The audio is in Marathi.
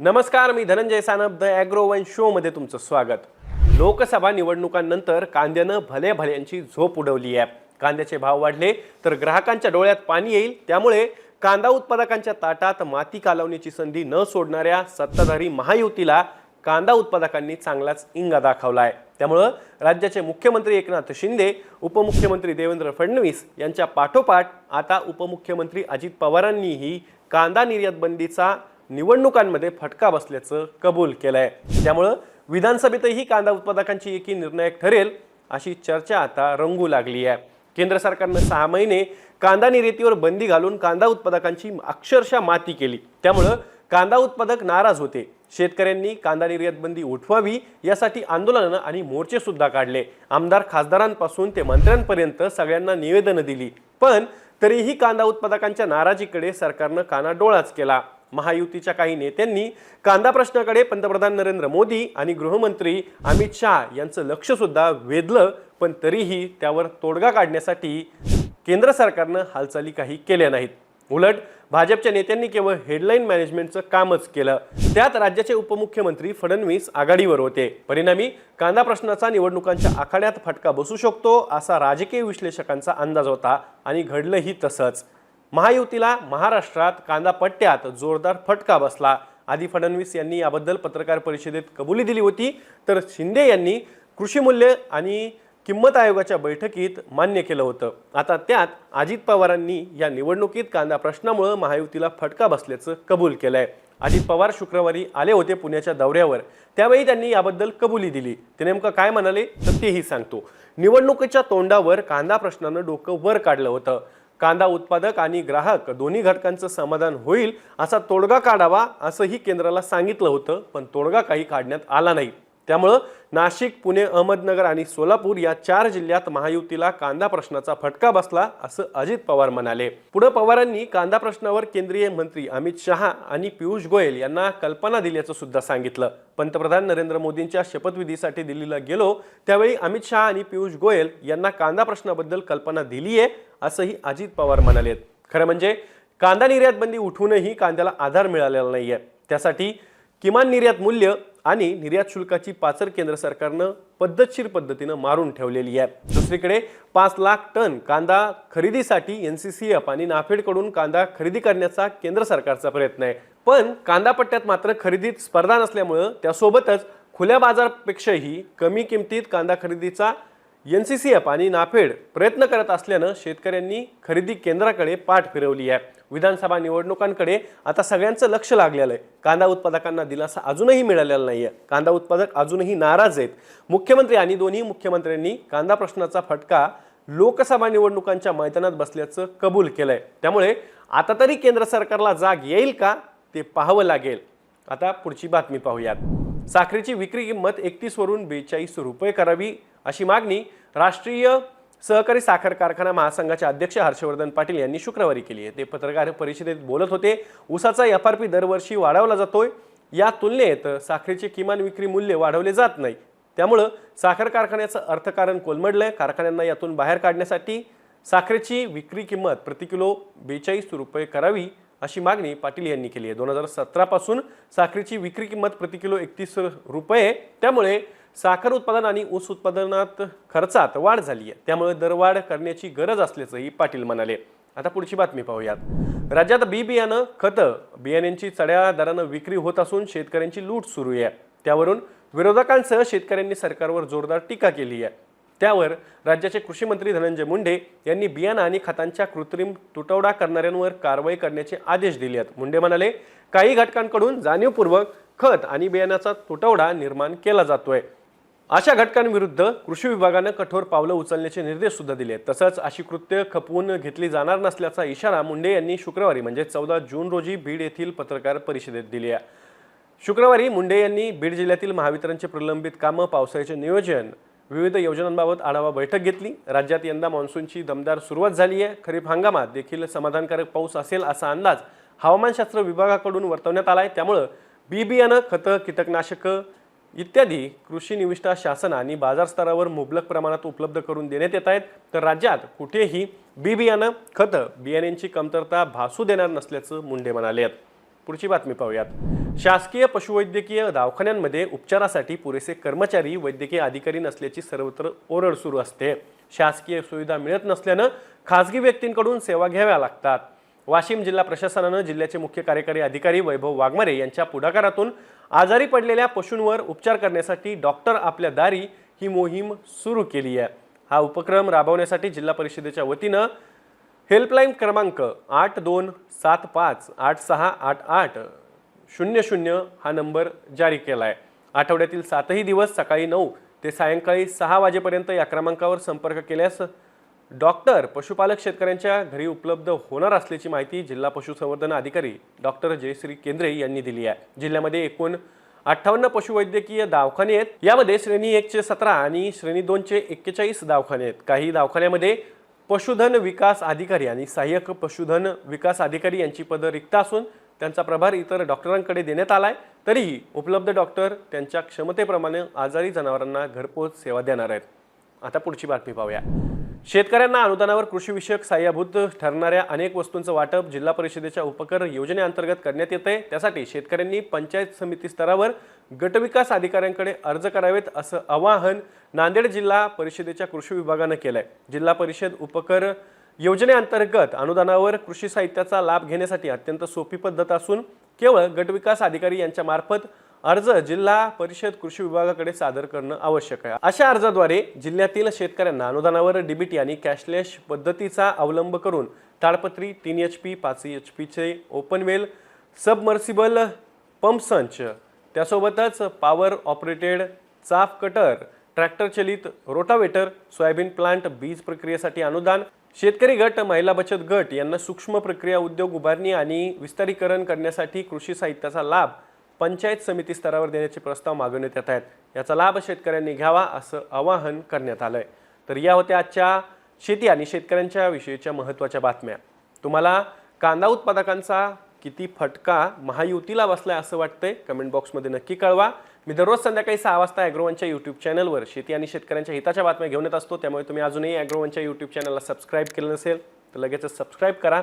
नमस्कार मी Dhananjay Sanap the agro one शोमध्ये तुमचं स्वागत. लोकसभा निवडणुकांनंतर कांद्यानं भले भल्यांची झोप उडवली आहे. कांद्याचे भाव वाढले तर ग्राहकांच्या डोळ्यात पाणी येईल. त्यामुळे कांदा उत्पादकांच्या ताटात माती कालवण्याची संधी न सोडणाऱ्या सत्ताधारी महायुतीला कांदा उत्पादकांनी चांगलाच इंगा दाखवला आहे त्यामुळं राज्याचे मुख्यमंत्री एकनाथ शिंदे उपमुख्यमंत्री देवेंद्र फडणवीस यांच्या पाठोपाठ आता उपमुख्यमंत्री अजित पवारांनीही कांदा निर्यात बंदीचा निवडणुकांमध्ये फटका बसल्याचं कबूल केलं आहे त्यामुळं विधानसभेतही कांदा उत्पादकांची एकी निर्णायक ठरेल अशी चर्चा आता रंगू लागली आहे. केंद्र सरकारनं सहा महिने कांदा निर्यातीवर बंदी घालून कांदा उत्पादकांची अक्षरशः माती केली. त्यामुळं कांदा उत्पादक नाराज होते. शेतकऱ्यांनी कांदा निर्यात बंदी उठवावी यासाठी आंदोलनं आणि मोर्चे सुद्धा काढले. आमदार खासदारांपासून ते मंत्र्यांपर्यंत सगळ्यांना निवेदनं दिली. पण तरीही कांदा उत्पादकांच्या नाराजीकडे सरकारनं कानाडोळाच केला. महायुतीच्या काही नेत्यांनी कांदा प्रश्नाकडे पंतप्रधान नरेंद्र मोदी आणि गृहमंत्री अमित शहा यांचं लक्षसुद्धा वेधलं पण तरीही त्यावर तोडगा काढण्यासाठी केंद्र सरकारनं हालचाली काही केल्या नाहीत. उलट भाजपच्या नेत्यांनी केवळ हेडलाईन मॅनेजमेंटचं कामच केलं. त्यात राज्याचे उपमुख्यमंत्री फडणवीस आघाडीवर होते. परिणामी कांदा प्रश्नाचा निवडणुकांच्या आखाड्यात फटका बसू शकतो असा राजकीय विश्लेषकांचा अंदाज होता आणि घडलंही तसंच. महायुतीला महाराष्ट्रात कांदा पट्ट्यात जोरदार फटका बसला. आधी फडणवीस यांनी याबद्दल पत्रकार परिषदेत कबुली दिली होती. तर शिंदे यांनी कृषी मूल्य आणि किंमत आयोगाच्या बैठकीत मान्य केलं होतं. आता त्यात अजित पवारांनी या निवडणुकीत कांदा प्रश्नामुळं महायुतीला फटका बसल्याचं कबूल आहे अजित पवार शुक्रवारी आले होते पुण्याच्या दौऱ्यावर. त्यावेळी त्यांनी याबद्दल कबुली दिली. ते नेमकं काय म्हणाले तर तेही सांगतो. निवडणुकीच्या तोंडावर कांदा प्रश्नानं डोकं वर काढलं होतं. कांदा उत्पादक आणि ग्राहक दोन्ही घटकांचं समाधान होईल असा तोडगा काढावा असंही केंद्राला सांगितलं होतं पण तोडगा काही काढण्यात आला नाही. त्यामुळं नाशिक पुणे अहमदनगर आणि सोलापूर या चार जिल्ह्यात महायुतीला कांदा प्रश्नाचा फटका बसला असं अजित पवार म्हणाले. पुढे पवारांनी कांदा प्रश्नावर केंद्रीय मंत्री अमित शहा आणि पियुष गोयल यांना कल्पना दिल्याचं सुद्धा सांगितलं. पंतप्रधान नरेंद्र मोदींच्या शपथविधीसाठी दिल्लीला गेलो त्यावेळी अमित शहा आणि पियुष गोयल यांना कांदा प्रश्नाबद्दल कल्पना दिली आहे असंही अजित पवार म्हणालेत खरं म्हणजे कांदा निर्यात बंदी उठूनही कांद्याला आधार मिळालेला नाहीये. त्यासाठी किमान निर्यात मूल्य आणि निर्यात शुल्काची पाचर केंद्र सरकारनं पद्धतशीर पद्धतीनं मारून ठेवलेली आहे. दुसरीकडे पाच लाख टन कांदा खरेदीसाठी एन सी सी एफ आणि नाफेडकडून कांदा खरेदी करण्याचा केंद्र सरकारचा प्रयत्न आहे. पण कांदा पट्ट्यात मात्र खरेदीत स्पर्धा नसल्यामुळं त्यासोबतच खुल्या बाजारपेक्षाही कमी किमतीत कांदा खरेदीचा एन सी सी एफ आणि नाफेड प्रयत्न करत असल्यानं शेतकऱ्यांनी खरेदी केंद्राकडे पाठ फिरवली आहे. विधानसभा निवडणुकांकडे आता सगळ्यांचं लक्ष लागलेलं आहे. कांदा उत्पादकांना दिलासा अजूनही मिळालेला नाही आहे कांदा उत्पादक अजूनही नाराज आहेत. मुख्यमंत्री आणि दोन्ही मुख्यमंत्र्यांनी कांदा प्रश्नाचा फटका लोकसभा निवडणुकांच्या मैदानात बसल्याचं कबूल केलं आहे त्यामुळे आता तरी केंद्र सरकारला जाग येईल का ते पाहावं लागेल. आता पुढची बातमी पाहूयात. साखरेची विक्री किंमत एकतीसवरून बेचाळीस रुपये करावी. अशी मागणी राष्ट्रीय सहकारी साखर कारखाना महासंघाचे अध्यक्ष हर्षवर्धन पाटील यांनी शुक्रवारी केली आहे. ते पत्रकार परिषदेत बोलत होते ऊसाचा एफ आर पी दरवर्षी वाढवला जातोय. या तुलनेत साखरेचे किमान विक्री मूल्य वाढवले जात नाही. त्यामुळं साखर कारखान्याचं अर्थकारण कोलमडलं आहे कारखान्यांना यातून बाहेर काढण्यासाठी साखरेची विक्री किंमत प्रति किलो बेचाळीस रुपये करावी अशी मागणी पाटील यांनी केली आहे. दोन हजार सतरापासून साखरेची विक्री किंमत प्रति किलो एकतीस रुपये. त्यामुळे साखर उत्पादन आणि ऊस उत्पादनात खर्चात वाढ झाली आहे. त्यामुळे दरवाढ करण्याची गरज असल्याचंही पाटील म्हणाले. आता पुढची बातमी पाहूयात. राज्यात बी बियाणं खतं बियाण्यांची चढ्या दरानं विक्री होत असून शेतकऱ्यांची लूट सुरू आहे. त्यावरून विरोधकांसह शेतकऱ्यांनी सरकारवर जोरदार टीका केली आहे. त्यावर राज्याचे कृषी मंत्री धनंजय मुंडे यांनी बियाणं आणि खतांच्या कृत्रिम तुटवडा करणाऱ्यांवर कारवाई करण्याचे आदेश दिले आहेत. मुंडे म्हणाले काही घटकांकडून जाणीवपूर्वक खत आणि बियाण्याचा तुटवडा निर्माण केला जातोय. अशा घटकांविरुद्ध कृषी विभागानं कठोर पावलं उचलण्याचे निर्देश सुद्धा दिले आहेत. तसंच अशी कृत्य खपवून घेतली जाणार नसल्याचा इशारा मुंडे यांनी शुक्रवारी म्हणजे चौदा जून रोजी बीड येथील पत्रकार परिषदेत दिली आहे. शुक्रवारी मुंडे यांनी बीड जिल्ह्यातील महावितरणचे प्रलंबित कामं पावसाळ्याचे नियोजन विविध योजनांबाबत आढावा बैठक घेतली. राज्यात यंदा मान्सूनची दमदार सुरुवात झाली आहे. खरीप हंगामात देखील समाधानकारक पाऊस असेल असा अंदाज हवामानशास्त्र विभागाकडून वर्तवण्यात आला आहे त्यामुळं बी बियाणं खतं कीटकनाशकं इत्यादी कृषी निविष्ठा शासन आणि बाजार स्तरावर मुबलक प्रमाणात उपलब्ध करून देण्यात येत आहेत. तर राज्यात कुठेही बी बियाणं खतं बियाण्यांची कमतरता भासू देणार नसल्याचं मुंडे म्हणाले आहेत. पुढची बातमी पाहूयात. शासकीय पशुवैद्यकीय दवाखान्यांमध्ये उपचारासाठी पुरेसे कर्मचारी वैद्यकीय अधिकारी नसल्याची सर्वत्र ओरड सुरू असते. शासकीय सुविधा मिळत नसल्यानं खासगी व्यक्तींकडून सेवा घ्याव्या लागतात. वाशिम जिल्हा प्रशासनानं जिल्ह्याचे मुख्य कार्यकारी अधिकारी वैभव वाघमारे यांच्या पुढाकारातून आजारी पडलेल्या पशूंवर उपचार करण्यासाठी डॉक्टर आपल्या दारी ही मोहीम सुरू केली आहे. हा उपक्रम राबवण्यासाठी जिल्हा परिषदेच्या वतीनं हेल्पलाईन क्रमांक आठ दोन सात पाच आठ सहा आठ आठ शून्य शून्य हा नंबर जारी केला आहे आठवड्यातील सातही दिवस सकाळी नऊ ते सायंकाळी सहा वाजेपर्यंत या क्रमांकावर संपर्क केल्यास डॉक्टर पशुपालक शेतकऱ्यांच्या घरी उपलब्ध होणार असल्याची माहिती जिल्हा पशुसंवर्धन अधिकारी डॉक्टर जयश्री केंद्रे यांनी दिली आहे. जिल्ह्यामध्ये एकूण अठ्ठावन्न पशुवैद्यकीय दवाखाने आहेत. यामध्ये श्रेणी एकचे सतरा आणि श्रेणी दोनचे एक्केचाळीस दवाखाने आहेत. काही दवाखान्यामध्ये पशुधन विकास अधिकारी आणि सहाय्यक पशुधन विकास अधिकारी यांची पदं रिक्त असून त्यांचा प्रभार इतर डॉक्टरांकडे देण्यात आला आहे तरीही उपलब्ध डॉक्टर त्यांच्या क्षमतेप्रमाणे आजारी जनावरांना घरपोच सेवा देणार आहेत. आता पुढची बातमी पाहूया. शेतकऱ्यांना अनुदानावर कृषीविषयक सहाय्यभूत ठरणाऱ्या अनेक वस्तूंचं वाटप जिल्हा परिषदेच्या उपकर योजनेअंतर्गत करण्यात येते त्यासाठी शेतकऱ्यांनी पंचायत समिती स्तरावर गटविकास अधिकाऱ्यांकडे अर्ज करावेत असं आवाहन नांदेड जिल्हा परिषदेच्या कृषी विभागानं केलं आहे जिल्हा परिषद उपकर योजनेअंतर्गत अनुदानावर कृषी साहित्याचा लाभ घेण्यासाठी अत्यंत सोपी पद्धत असून केवळ गटविकास अधिकारी यांच्या मार्फत अर्ज जिल्हा परिषद कृषी विभागाकडे सादर करणं आवश्यक आहे. अशा अर्जाद्वारे जिल्ह्यातील शेतकऱ्यांना अनुदानावर डीबीटी आणि कॅशलेस पद्धतीचा अवलंब करून ताडपत्री तीन एच पी पाच एच पीचे ओपन वेल सबमर्सिबल पंप संच त्यासोबतच power operated chaff cutter tractor चलित रोटावेटर सोयाबीन प्लांट बीज प्रक्रियेसाठी अनुदान शेतकरी गट महिला बचत गट यांना सूक्ष्म प्रक्रिया उद्योग उभारणी आणि विस्तारीकरण करण्यासाठी कृषी साहित्याचा लाभ पंचायत समिती स्तरावर देण्याचे प्रस्ताव मागवण्यात येत आहेत. याचा लाभ शेतकऱ्यांनी घ्यावा असं आवाहन करण्यात आलं आहे तर या होत्या आजच्या शेती आणि शेतकऱ्यांच्या विषयीच्या महत्त्वाच्या बातम्या. तुम्हाला कांदा उत्पादकांचा किती फटका महायुतीला बसलाय असं वाटतंय? कमेंट बॉक्समध्ये नक्की कळवा. मी दररोज संध्याकाळी सहा वाजता ॲग्रोवनच्या यूट्यूब चॅनलवर शेती आणि शेतकऱ्यांच्या हिताच्या बातम्या घेऊन येत असतो. त्यामुळे तुम्ही अजूनही ॲग्रोवनच्या यूट्यूब चॅनलला सबस्क्राईब केलं नसेल तर लगेचच सबस्क्राईब करा.